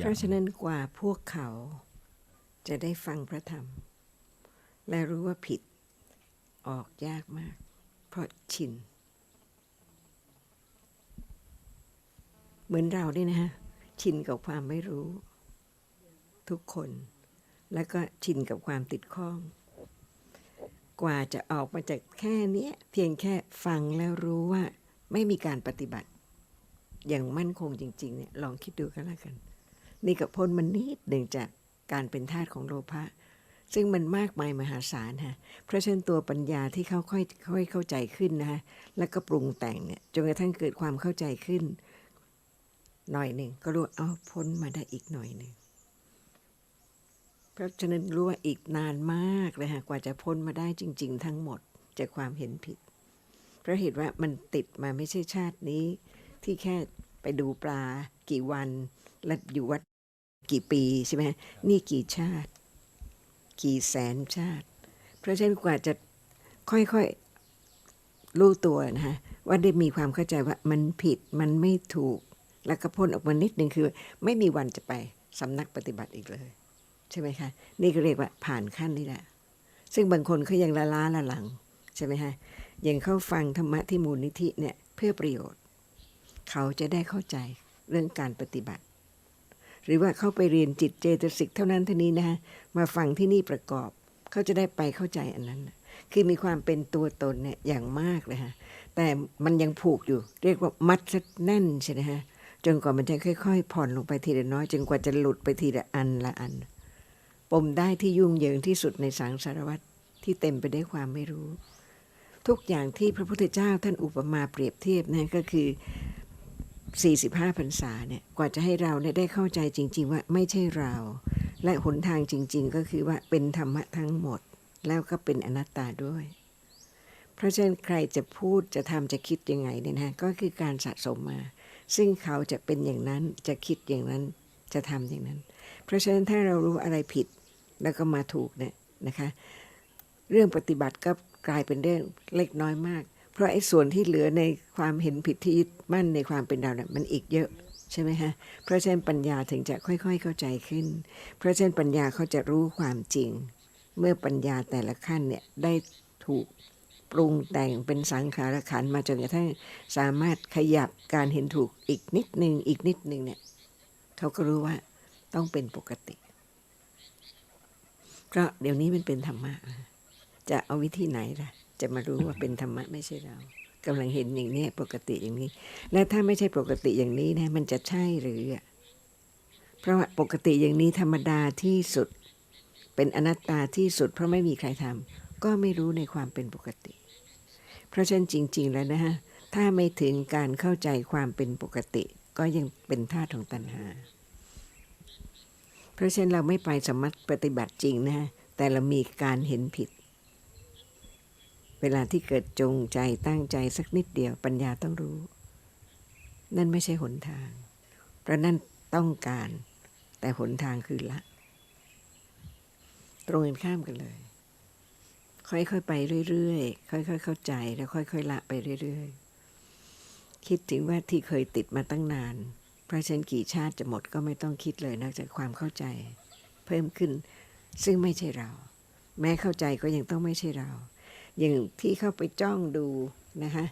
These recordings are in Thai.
เพราะฉะนั้นกว่าพวกเขาจะได้ฟังพระธรรม และรู้ว่าผิดออกยากมาก เพราะชิน เหมือนเราเนี่ยนะฮะ ชินกับความไม่รู้ ทุกคน แล้วก็ชินกับความติดข้อง กว่าจะออกมาจากแค่นี้เพียงแค่ฟังแล้วรู้ว่าไม่มีการปฏิบัติ อย่างมั่นคงจริง ๆ เนี่ย ลองคิดดูกันแล้วกัน นี่กับพ้นมันนิดหนึ่งจากการเป็นทาสของโลภะซึ่งมันมากมายมหาศาลฮะ เพราะฉะนั้นตัวปัญญาที่เขาค่อยค่อยเข้าใจขึ้นนะฮะ แล้วก็ปรุงแต่งเนี่ยจนกระทั่งเกิดความเข้าใจขึ้น หน่อยหนึ่งก็รู้ว่าเอาพ้นมาได้อีกหน่อยหนึ่ง เพราะฉะนั้นรู้ว่าอีกนานมากเลยฮะกว่าจะพ้นมาได้จริง ๆ ทั้งหมดจากความเห็นผิด เพราะเหตุว่ามันติดมาไม่ใช่ชาตินี้ ที่แค่ไปดูปลากี่วันและอยู่วัด กี่ปีใช่ไหมนี่กี่ชาติ กี่แสนชาติ เพราะฉะนั้นกว่าจะค่อยๆรู้ตัวนะฮะว่าได้มีความเข้าใจว่ามันผิดมันไม่ถูก แล้วก็พ้นออกมานิดนึงคือ ไม่มีวันจะไปสำนักปฏิบัติอีกเลย ใช่ไหมคะ นี่ก็เรียกว่าผ่านขั้นนี่แหละซึ่งบางคนเขายังละล้าละหลังใช่ไหมฮะยังเข้าฟังธรรมะที่มูลนิธิเนี่ยเพื่อประโยชน์ เขาจะได้เข้าใจเรื่องการปฏิบัติ รือว่าเข้าไปเรียนจิตเจตสิกเท่านั้นเท่านี้นะฮะมาฟังที่นี่ประกอบเขาจะได้ไปเข้าใจอันนั้น คือมีความเป็นตัวตนเนี่ยอย่างมากเลยฮะแต่มันยังผูกอยู่ เรียกว่ามัดแน่นใช่ไหมฮะจนกว่ามันจะค่อย ๆ ผ่อนลงไปทีละน้อยจนกว่าจะหลุดไปทีละอันละอัน ปมได้ที่ยุ่งเหยิงที่สุดในสังสารวัตรที่เต็มไปด้วยความไม่รู้ ทุกอย่างที่พระพุทธเจ้าท่านอุปมาเปรียบเทียบนะก็คือ 45พรรษาเนี่ยกว่าจะให้เราเนี่ยได้เข้าใจจริง ๆ ว่าไม่ใช่เรา และหนทางจริง ๆ ก็คือว่าเป็นธรรมะทั้งหมด แล้วก็เป็นอนัตตาด้วย เพราะฉะนั้นใครจะพูดจะทำจะคิดยังไงเนี่ยนะก็คือการสะสมมา ซึ่งเขาจะเป็นอย่างนั้นจะคิดอย่างนั้นจะทำอย่างนั้น เพราะฉะนั้นถ้าเรารู้อะไรผิดแล้วก็มาถูกเนี่ยนะคะ เรื่องปฏิบัติก็กลายเป็นเรื่องเล็กน้อยมาก ราะไอ้ส่วนที่เหลือในความเห็นผิดที่ยึดมั่นในความเป็นเราเนี่ยมันอีกเยอะใช่ไหมฮะเพราะฉะนั้นปัญญาถึงจะค่อย ๆ เข้าใจขึ้น เพราะฉะนั้นปัญญาเขาจะรู้ความจริง เมื่อปัญญาแต่ละขั้นเนี่ยได้ถูกปรุงแต่งเป็นสังขารขันมาจนกระทั่งสามารถขยับการเห็นถูกอีกนิดหนึ่งอีกนิดหนึ่งเนี่ยเขาก็รู้ว่าต้องเป็นปกติเพราะเดี๋ยวนี้มันเป็นธรรมะจะเอาวิธีไหนล่ะ จะมารู้ว่าเป็นธรรมะไม่ใช่เรากำลังเห็นอย่างนี้ปกติอย่างนี้ และถ้าไม่ใช่ปกติอย่างนี้นะมันจะใช่หรืออะเพราะว่าปกติอย่างนี้ธรรมดาที่สุด เป็นอนัตตาที่สุด เพราะไม่มีใครทำก็ไม่รู้ในความเป็นปกติ เพราะฉะนั้นจริง ๆ แล้วนะฮะถ้าไม่ถึงการเข้าใจความเป็นปกติ ก็ยังเป็นท่าตุของตัณหา เพราะฉะนั้นเราไม่ไปสมมติปฏิบัติจริงนะฮะแต่เรามีการเห็นผิด เวลาที่เกิดจงใจตั้งใจสักนิดเดียวปัญญาต้องรู้ นั่นไม่ใช่หนทาง เพราะนั่นต้องการ แต่หนทางคือละ ตรงกันข้ามกันเลย ค่อยๆไปเรื่อยๆ ค่อยๆ เข้าใจแล้วค่อย ๆ ละไปเรื่อยๆ คิดถึงว่าที่เคยติดมาตั้งนาน เพราะฉันกี่ชาติจะหมดก็ไม่ต้องคิดเลยนอกจากความเข้าใจ เพิ่มขึ้นซึ่งไม่ใช่เรา แม้เข้าใจก็ยังต้องไม่ใช่เรา อย่างที่เข้าไปจ้องดูนะคะ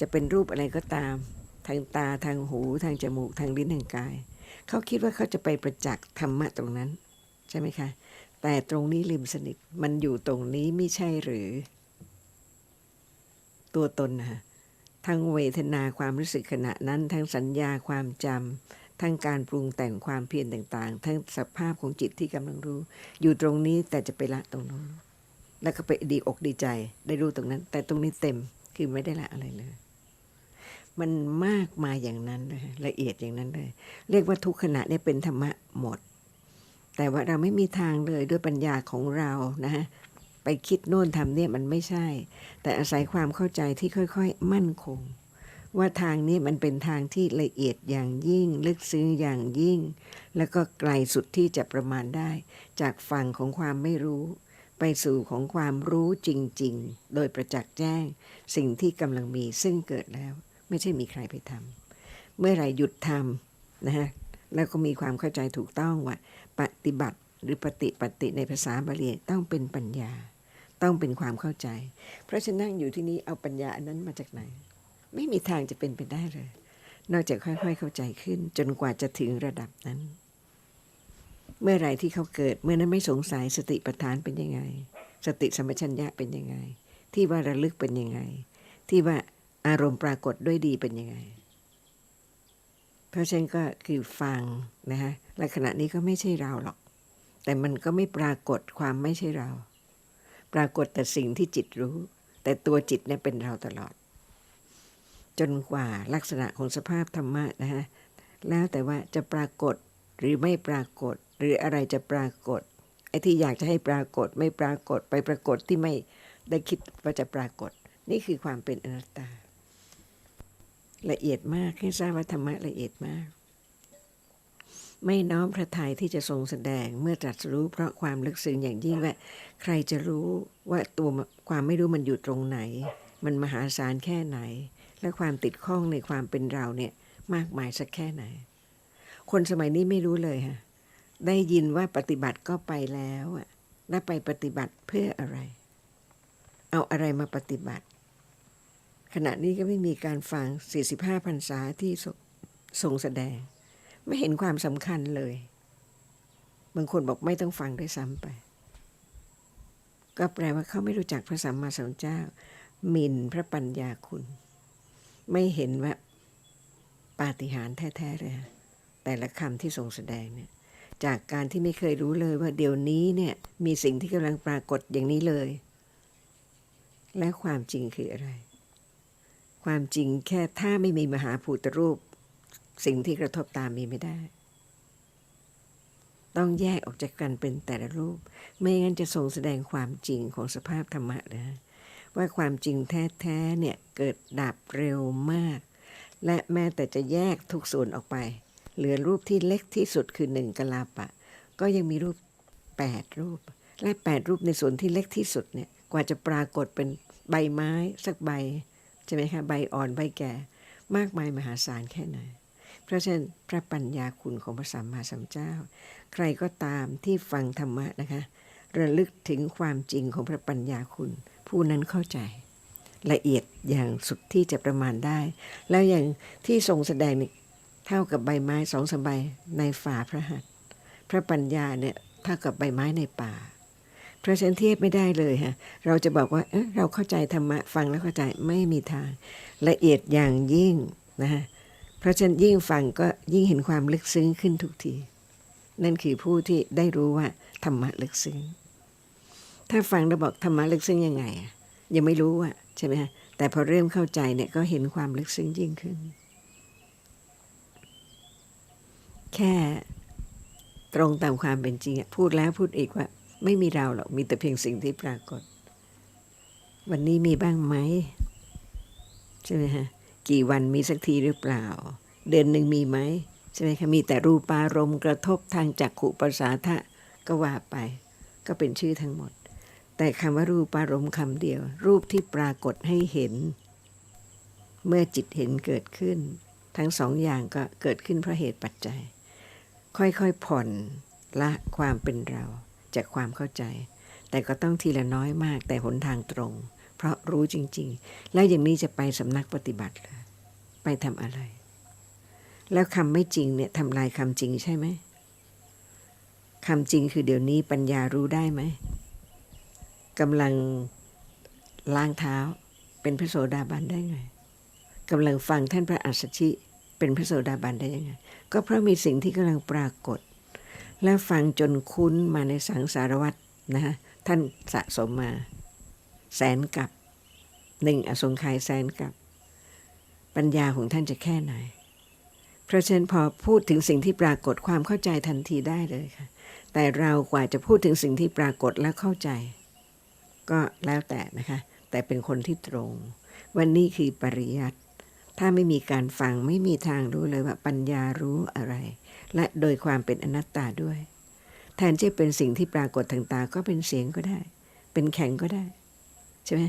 จะเป็นรูปอะไรก็ตาม ทางตาทางหูทางจมูกทางลิ้นทางกาย เขาคิดว่าเขาจะไปประจักษ์ธรรมะตรงนั้น ใช่ไหมคะ แต่ตรงนี้ลืมสนิทมันอยู่ตรงนี้ไม่ใช่หรือ ตัวตนนะทั้งเวทนาความรู้สึกขณะนั้น ทั้งสัญญาความจำทั้งการปรุงแต่งความเพียรต่าง ๆ ทั้งสภาพของจิตที่กำลังรู้ อยู่ตรงนี้แต่จะไปละตรงนู้น แล้วก็ไปดีอกดีใจได้รู้ตรงนั้น แต่ตรงนี้เต็มคือไม่ได้ละอะไรเลย มันมากมายอย่างนั้นเลยละเอียดอย่างนั้นเลย เรียกว่าทุกขณะเนี่ยเป็นธรรมะหมด แต่ว่าเราไม่มีทางเลยด้วยปัญญาของเรานะฮะไปคิดโน่นทำเนี่ยมันไม่ใช่ แต่อาศัยความเข้าใจที่ค่อยๆ มั่นคง ว่าทางนี้มันเป็นทางที่ละเอียดอย่างยิ่ง ลึกซึ้งอย่างยิ่ง แล้วก็ไกลสุดที่จะประมาณได้ จากฝั่งของความไม่รู้ ไปสู่ของความรู้จริง ๆ โดยประจักษ์แจ้ง สิ่งที่กำลังมีซึ่งเกิดแล้ว ไม่ใช่มีใครไปทำเมื่อไหร่หยุดทำนะฮะแล้วก็มีความเข้าใจถูกต้องว่า ปฏิบัติหรือปฏิปฏิในภาษาบาลีต้องเป็นปัญญา ต้องเป็นความเข้าใจ เพราะฉะนั้นอยู่ที่นี้เอาปัญญาอันนั้นมาจากไหน ไม่มีทางจะเป็นไปได้เลย นอกจากค่อยๆเข้าใจขึ้น จนกว่าจะถึงระดับนั้น เมื่อไหรที่เขาเกิด เมื่อนั้นไม่สงสัยสติปัฏฐานเป็นยังไง สติสมปชัญญะเป็นยังไง ที่ว่าระลึกเป็นยังไง ที่ว่าอารมณ์ปรากฏด้วยดีเป็นยังไง เพราะฉะนั้นก็คือฟังนะฮะและขณะนี้ก็ไม่ใช่เราหรอก แต่มันก็ไม่ปรากฏความไม่ใช่เรา ปรากฏแต่สิ่งที่จิตรู้ แต่ตัวจิตเนี่ยเป็นเราตลอด จนกว่าลักษณะของสภาพธรรมะนะฮะแล้วแต่ว่าจะปรากฏหรือไม่ปรากฏ หรืออะไรจะปรากฏไอ้ที่อยากจะให้ปรากฏไม่ปรากฏไปปรากฏที่ไม่ได้คิดว่าจะปรากฏ นี่คือความเป็นอนัตตา ละเอียดมากให้ทราบว่าธรรมะละเอียดมาก ไม่น้อมพระทัยที่จะทรงแสดงเมื่อตรัสรู้เพราะความลึกซึ้งอย่างยิ่งว่าใครจะรู้ว่าตัวความไม่รู้มันอยู่ตรงไหน มันมหาศาลแค่ไหน และความติดข้องในความเป็นเราเนี่ยมากมายสักแค่ไหน คนสมัยนี้ไม่รู้เลยค่ะ ได้ยินว่าปฏิบัติก็ไปแล้วอะแล้วไปปฏิบัติเพื่ออะไร เอาอะไรมาปฏิบัติ ขณะนี้ก็ไม่มีการฟัง 45พรรษาที่ทรงแสดง ไม่เห็นความสำคัญเลย บางคนบอกไม่ต้องฟังด้วยซ้ำไป ก็แปลว่าเขาไม่รู้จักพระสัมมาสัมพุทธเจ้าหมิ่นพระปัญญาคุณ ไม่เห็นว่าปาฏิหาริย์แท้ ๆ เลย แต่ละคำที่ทรงแสดงเนี่ย จากการที่ไม่เคยรู้เลยว่าเดี๋ยวนี้เนี่ยมีสิ่งที่กำลังปรากฏอย่างนี้เลย และความจริงคืออะไร ความจริงแค่ถ้าไม่มีมหาภูตรูป สิ่งที่กระทบตามมีไม่ได้ ต้องแยกออกจากกันเป็นแต่ละรูป ไม่งั้นจะทรงแสดงความจริงของสภาพธรรมะนะว่าความจริงแท้ๆเนี่ยเกิดดับเร็วมาก และแม้แต่จะแยกทุกส่วนออกไป เหลือรูปที่เล็กที่สุดคือหนึ่งกลาปะ ก็ยังมีรูป 8 รูป และ 8 รูปในส่วนที่เล็กที่สุดเนี่ยกว่าจะปรากฏเป็นใบไม้สักใบใช่ไหมคะใบอ่อนใบแก่ มากมายมหาศาลแค่ไหน เพราะฉะนั้นพระปัญญาคุณของพระสัมมาสัมพุทธเจ้า ใครก็ตามที่ฟังธรรมะนะคะระลึกถึงความจริงของพระปัญญาคุณ ผู้นั้นเข้าใจ ละเอียดอย่างสุดที่จะประมาณได้ แล้วอย่างที่ทรงแสดงนี่ เท่ากับใบไม้สองสามใบในฝ่าพระหัตถ์พระปัญญาเนี่ยเท่ากับใบไม้ในป่า เพราะฉะนั้นเทียบไม่ได้เลยฮะเราจะบอกว่าเอ้ยเราเข้าใจธรรมะฟังแล้วเข้าใจไม่มีทาง ละเอียดอย่างยิ่งนะฮะเพราะฉะนั้นยิ่งฟังก็ยิ่งเห็นความลึกซึ้งขึ้นทุกที นั่นคือผู้ที่ได้รู้ว่าธรรมะลึกซึ้ง ถ้าฟังแล้วบอกธรรมะลึกซึ้งยังไงอะยังไม่รู้อะใช่ไหมฮะแต่พอเริ่มเข้าใจเนี่ยก็เห็นความลึกซึ้งยิ่งขึ้น แค่ตรงตามความเป็นจริงอะพูดแล้วพูดอีกว่า ไม่มีเราหรอกมีแต่เพียงสิ่งที่ปรากฏ วันนี้มีบ้างไหมใช่ไหมฮะกี่วันมีสักทีหรือเปล่า เดือนหนึ่งมีไหมใช่ไหมคะมีแต่รูปารมณ์กระทบทางจักขุประสาทะก็ว่าไป ก็เป็นชื่อทั้งหมด แต่คำว่ารูปารมณ์คำเดียว รูปที่ปรากฏให้เห็น เมื่อจิตเห็นเกิดขึ้น ทั้งสองอย่างก็เกิดขึ้นเพราะเหตุปัจจัย ค่อยๆผ่อนละความเป็นเราจากความเข้าใจ แต่ก็ต้องทีละน้อยมากแต่หนทางตรง เพราะรู้จริง ๆ แล้วอย่างนี้จะไปสำนักปฏิบัติเหรอไปทำอะไร แล้วคำไม่จริงเนี่ยทำลายคำจริงใช่ไหมคำจริงคือเดี๋ยวนี้ปัญญารู้ได้ไหมกำลังล้างเท้าเป็นพระโสดาบันได้ไงกำลังฟังท่านพระอัสสชิ เป็นพระโสดาบันได้ยังไง ก็เพราะมีสิ่งที่กำลังปรากฏ และฟังจนคุ้นมาในสังสารวัตรนะฮะท่านสะสมมา แสนกับหนึ่งอสงไขยแสนกับ ปัญญาของท่านจะแค่ไหน เพราะฉะนั้นพอพูดถึงสิ่งที่ปรากฏความเข้าใจทันทีได้เลยค่ะ แต่เรากว่าจะพูดถึงสิ่งที่ปรากฏและเข้าใจ ก็แล้วแต่นะคะ แต่เป็นคนที่ตรง วันนี้คือปริยัติ ถ้าไม่มีการฟังไม่มีทางรู้เลยว่าปัญญารู้อะไร และโดยความเป็นอนัตตาด้วย แทนที่จะเป็นสิ่งที่ปรากฏทางตาก็เป็นเสียงก็ได้ เป็นแข็งก็ได้ใช่ไหม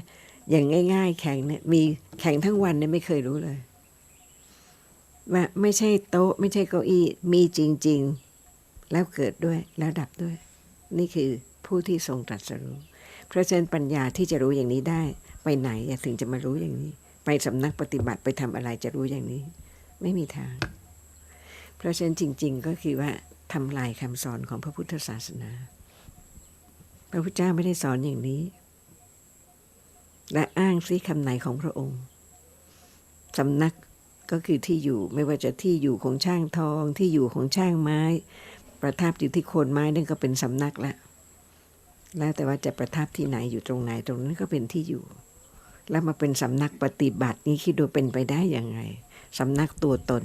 อย่างง่าย ๆ แข็งเนี่ยมีแข็งทั้งวันเนี่ยไม่เคยรู้เลยว่าไม่ใช่โต๊ะ ไม่ใช่เก้าอี้มีจริง ๆ แล้วเกิดด้วยแล้วดับด้วย นี่คือผู้ที่ทรงตรัสรู้เพราะฉะนั้นปัญญาที่จะรู้อย่างนี้ได้ ไปไหนถึงจะมารู้อย่างนี้ ไปสำนักปฏิบัติไปทำอะไรจะรู้อย่างนี้ ไม่มีทาง เพราะฉะนั้นจริง ๆ ก็คือว่าทำลายคำสอนของพระพุทธศาสนา พระพุทธเจ้าไม่ได้สอนอย่างนี้ และอ้างซิคำไหนของพระองค์สำนักก็คือที่อยู่ไม่ว่าจะที่อยู่ของช่างทอง ที่อยู่ของช่างไม้ ประทับอยู่ที่โคนไม้นั่นก็เป็นสำนักละแล้วแต่ว่าจะประทับที่ไหนอยู่ตรงไหนตรงนั้นก็เป็นที่อยู่ แล้วมาเป็นสำนักปฏิบัตินี้คิดดูเป็นไปได้ยังไงสำนักตัวตน